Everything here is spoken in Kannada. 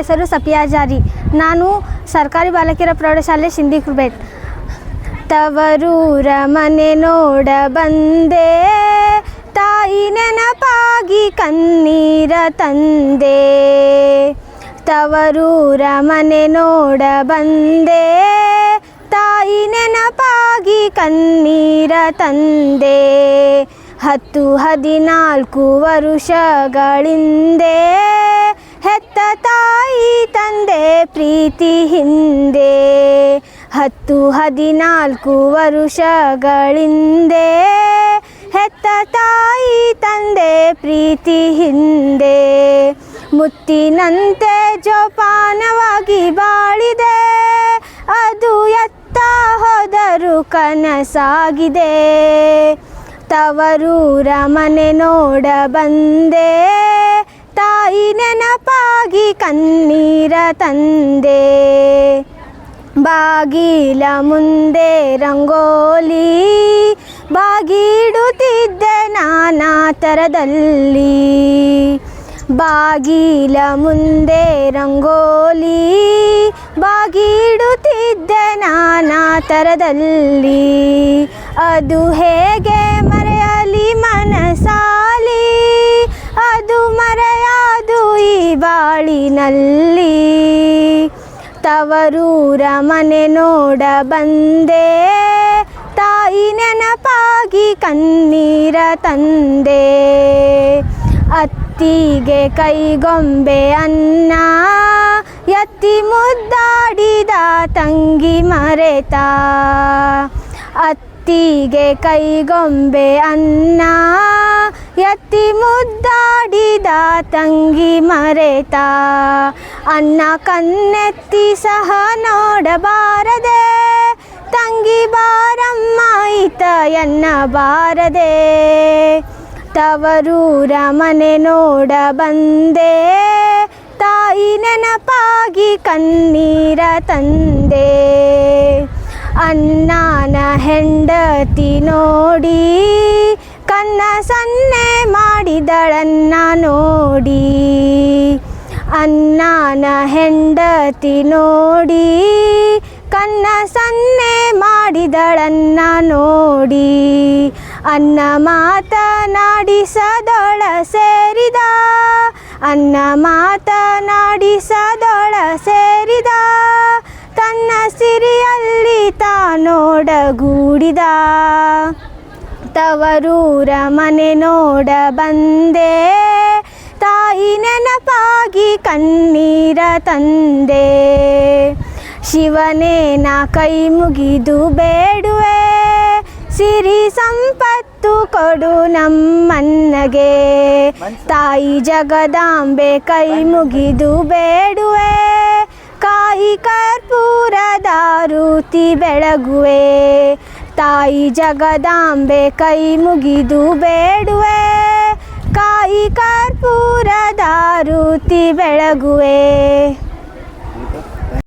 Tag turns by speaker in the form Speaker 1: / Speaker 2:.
Speaker 1: ಹೆಸರು ಸಪಿಯಾಜಾರಿ ನಾನು ಸರ್ಕಾರಿ ಬಾಲಕಿಯರ ಪ್ರೌಢಶಾಲೆ ಸಿಂಧಿ ಕುರ್ಬೇಟ್ ತವರೂರ ಮನೆ ನೋಡ ಬಂದೆ. ತಾಯಿ ನೆನಪಾಗಿ ಕಣ್ಣೀರ ತಂದೆ. ತವರೂರ ಮನೆ ನೋಡ ಬಂದೆ. ತಾಯಿ ನೆನಪಾಗಿ ಕಣ್ಣೀರ ತಂದೆ. ಹತ್ತು ಹದಿನಾಲ್ಕು ವರುಷಗಳಿಂದೆ ಹೆತ್ತ ತಾಯಿ ತಂದೆ ಪ್ರೀತಿ ಹಿಂದೆ ಹತ್ತು ಹದಿನಾಲ್ಕು ವರುಷಗಳಿಂದೆ ಹೆತ್ತ ತಾಯಿ ತಂದೆ ಪ್ರೀತಿ ಹಿಂದೆ ಮುತ್ತಿನಂತೆ ಜೋಪಾನವಾಗಿ ಬಾಳಿದೆ ಅದು ಎತ್ತ ಹೋದರು ಕನಸಾಗಿದೆ ತವರೂರ ಮನೆ ನೋಡ ಬಂದೆ ತಾಯಿ ನೆನಪಾಗಿ ಕಣ್ಣೀರ ತಂದೆ. ಬಾಗಿಲ ಮುಂದೆ ರಂಗೋಲಿ, ಬಾಗಿಡುತ್ತಿದ್ದೆ ನಾನಾ ಥರದಲ್ಲಿ. ಬಾಗಿಲ ಮುಂದೆ ರಂಗೋಲಿ, ಬಾಗಿಡುತ್ತಿದ್ದೆ ನಾನಾ ಥರದಲ್ಲಿ. ಅದು ಹೇಗೆ ತವರೂರ ಮನೆ ನೋಡ ಬಂದೆ. ತಾಯಿ ನೆನಪಾಗಿ ಕಣ್ಣೀರ ತಂದೆ. ಅತ್ತಿಗೆ ಕೈಗೊಂಬೆ ಅನ್ನ, ಎತ್ತಿ ಮುದ್ದಾಡಿದ ತಂಗಿ ಮರೆತ. ಅತ್ತಿಗೆ ಕೈಗೊಂಬೆ ಅನ್ನ ಎತ್ತಿ ಮುದ್ದಾಡಿದ ತಂಗಿ ಮರೆತ. ಅನ್ನ ಕನ್ನೆತ್ತಿ ಸಹ ನೋಡಬಾರದೆ, ತಂಗಿ ಬಾರಮ್ಮ ಈತ ಎನ್ನ ಬಾರದೆ ತವರೂರ ಮನೆ ನೋಡ ಬಂದೆ, ತಾಯಿ ನೆನಪಾಗಿ ಕಣ್ಣೀರ ತಂದೆ. ಅಣ್ಣನ ಹೆಂಡತಿ ನೋಡಿ, ಕನ್ನ ಸನ್ನೆ ಮಾಡಿದಳನ್ನ ನೋಡಿ. ಅಣ್ಣನ ಹೆಂಡತಿ ನೋಡಿ, ಕನ್ನ ಸನ್ನೆ ಮಾಡಿದಳನ್ನ ನೋಡಿ. ಅನ್ನ ಮಾತನಾಡಿಸದೊಳ ಸೇರಿದ, ಅನ್ನ ಮಾತನಾಡಿಸದೊಳ ಸೇರಿದ. ತಾನೋಡಗೂಡಿದ ತವರೂರ ಮನೆ ನೋಡ ಬಂದೆ. ತಾಯಿ ನೆನಪಾಗಿ ಕಣ್ಣೀರ ತಂದೆ. ಶಿವನೇ, ನಾ ಕೈ ಮುಗಿದು ಬೇಡುವೆ. ಸಿರಿ ಸಂಪತ್ತು ಕೊಡು ನಮ್ಮನ್ನಗೆ ತಾಯಿ ಜಗದಾಂಬೆ ಕೈ ಮುಗಿದು ಬೇಡುವೆ. ಕಾಯಿ ಕರ್ಪೂರದ ರೂತಿ ಬೆಳಗುವೆ. ತಾಯಿ ಜಗದಾಂಬೆ ಕೈ ಮುಗಿದು ಬೇಡುವೆ. ಕಾಯಿ ಕರ್ಪೂರದ ರೂತಿ ಬೆಳಗುವೆ.